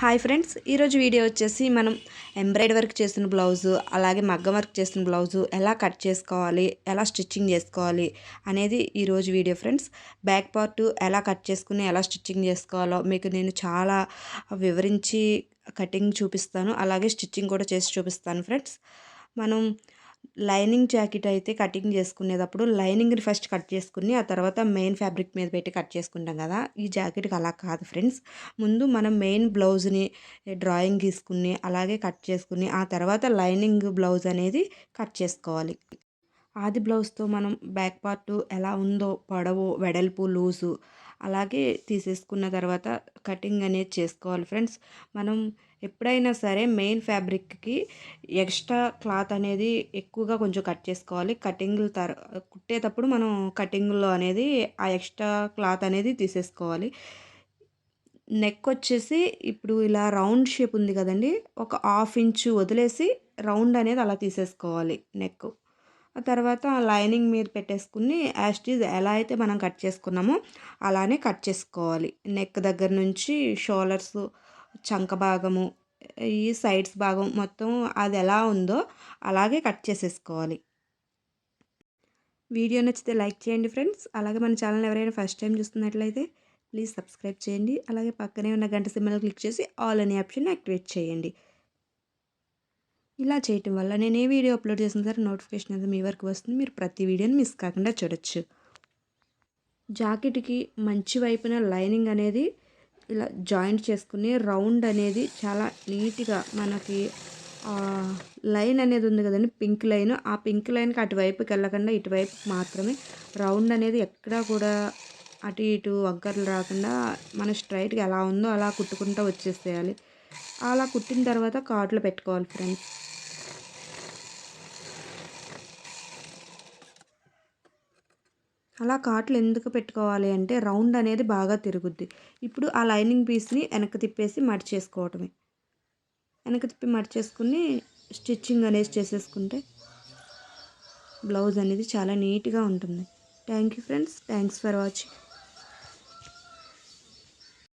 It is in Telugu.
హాయ్ ఫ్రెండ్స్ ఈరోజు వీడియో వచ్చేసి మనం ఎంబ్రాయిడ్ వర్క్ చేసిన బ్లౌజు అలాగే మగ్గం వర్క్ చేసిన బ్లౌజు ఎలా కట్ చేసుకోవాలి ఎలా స్టిచ్చింగ్ చేసుకోవాలి అనేది ఈరోజు వీడియో ఫ్రెండ్స్. బ్యాక్ పార్ట్ ఎలా కట్ చేసుకుని ఎలా స్టిచ్చింగ్ చేసుకోవాలో మీకు నేను చాలా వివరించి కటింగ్ చూపిస్తాను అలాగే స్టిచ్చింగ్ కూడా చేసి చూపిస్తాను ఫ్రెండ్స్. మనం లైనింగ్ జాకెట్ అయితే కటింగ్ చేసుకునేటప్పుడు లైనింగ్ని ఫస్ట్ కట్ చేసుకుని ఆ తర్వాత మెయిన్ ఫ్యాబ్రిక్ మీద పెట్టి కట్ చేసుకుంటాం కదా. ఈ జాకెట్కి అలా కాదు ఫ్రెండ్స్. ముందు మనం మెయిన్ బ్లౌజ్ని డ్రాయింగ్ గీసుకుని అలాగే కట్ చేసుకుని ఆ తర్వాత లైనింగ్ బ్లౌజ్ అనేది కట్ చేసుకోవాలి. ఆది బ్లౌజ్తో మనం బ్యాక్ పార్ట్ ఎలా ఉందో పొడవు వెడల్పు లూజు అలాగే తీసేసుకున్న తర్వాత కటింగ్ అనేది చేసుకోవాలి ఫ్రెండ్స్. మనం ఎప్పుడైనా సరే మెయిన్ ఫ్యాబ్రిక్కి ఎక్స్ట్రా క్లాత్ అనేది ఎక్కువగా కొంచెం కట్ చేసుకోవాలి. కటింగ్ తర కుట్టేటప్పుడు మనం కటింగ్లో అనేది ఆ ఎక్స్ట్రా క్లాత్ అనేది తీసేసుకోవాలి. నెక్ వచ్చేసి ఇప్పుడు ఇలా రౌండ్ షేప్ ఉంది కదండి ఒక హాఫ్ ఇంచు వదిలేసి రౌండ్ అనేది అలా తీసేసుకోవాలి నెక్ ఆ తర్వాత లైనింగ్ మీద పెట్టేసుకుని యాస్టీజ్ ఎలా అయితే మనం కట్ చేసుకున్నామో అలానే కట్ చేసుకోవాలి. నెక్ దగ్గర నుంచి షోల్డర్స్ చంక భాగము ఈ సైడ్స్ భాగం మొత్తం అది ఎలా ఉందో అలాగే కట్ చేసేసుకోవాలి. వీడియో నచ్చితే లైక్ చేయండి ఫ్రెండ్స్. అలాగే మన ఛానల్ ఎవరైనా ఫస్ట్ టైం చూస్తున్నట్లయితే ప్లీజ్ సబ్స్క్రైబ్ చేయండి. అలాగే పక్కనే ఉన్న గంట సింబల్ క్లిక్ చేసి ఆల్ అనే ఆప్షన్ యాక్టివేట్ చేయండి. ఇలా చేయటం వల్ల నేను ఏ వీడియో అప్లోడ్ చేసిన సరే నోటిఫికేషన్ అనేది మీ వరకు వస్తుంది. మీరు ప్రతి వీడియోని మిస్ కాకుండా చూడొచ్చు. జాకెట్కి మంచి వైపున లైనింగ్ అనేది ఇలా జాయింట్ చేసుకుని రౌండ్ అనేది చాలా నీట్గా మనకి లైన్ అనేది ఉంది కదండి పింక్ లైన్. ఆ పింక్ లైన్కి అటువైపుకి వెళ్ళకుండా ఇటువైపు మాత్రమే రౌండ్ అనేది ఎక్కడా కూడా అటు ఇటు వంకర్లు రాకుండా మన స్ట్రైట్గా ఎలా ఉందో అలా కుట్టుకుంటూ వచ్చేసేయాలి. అలా కుట్టిన తర్వాత కార్డులో పెట్టుకోవాలి ఫ్రెండ్స్. అలా కాట్లు ఎందుకు పెట్టుకోవాలి అంటే రౌండ్ అనేది బాగా తిరుగుద్ది. ఇప్పుడు ఆ లైనింగ్ పీస్ని వెనక్కి తిప్పేసి మడిచేసుకోవటమే వెనక్కి తిప్పి మడిచేసుకుని స్టిచ్చింగ్ అనేది చేసేసుకుంటే బ్లౌజ్ అనేది చాలా నీట్గా ఉంటుంది. Thank you friends. Thanks for watching.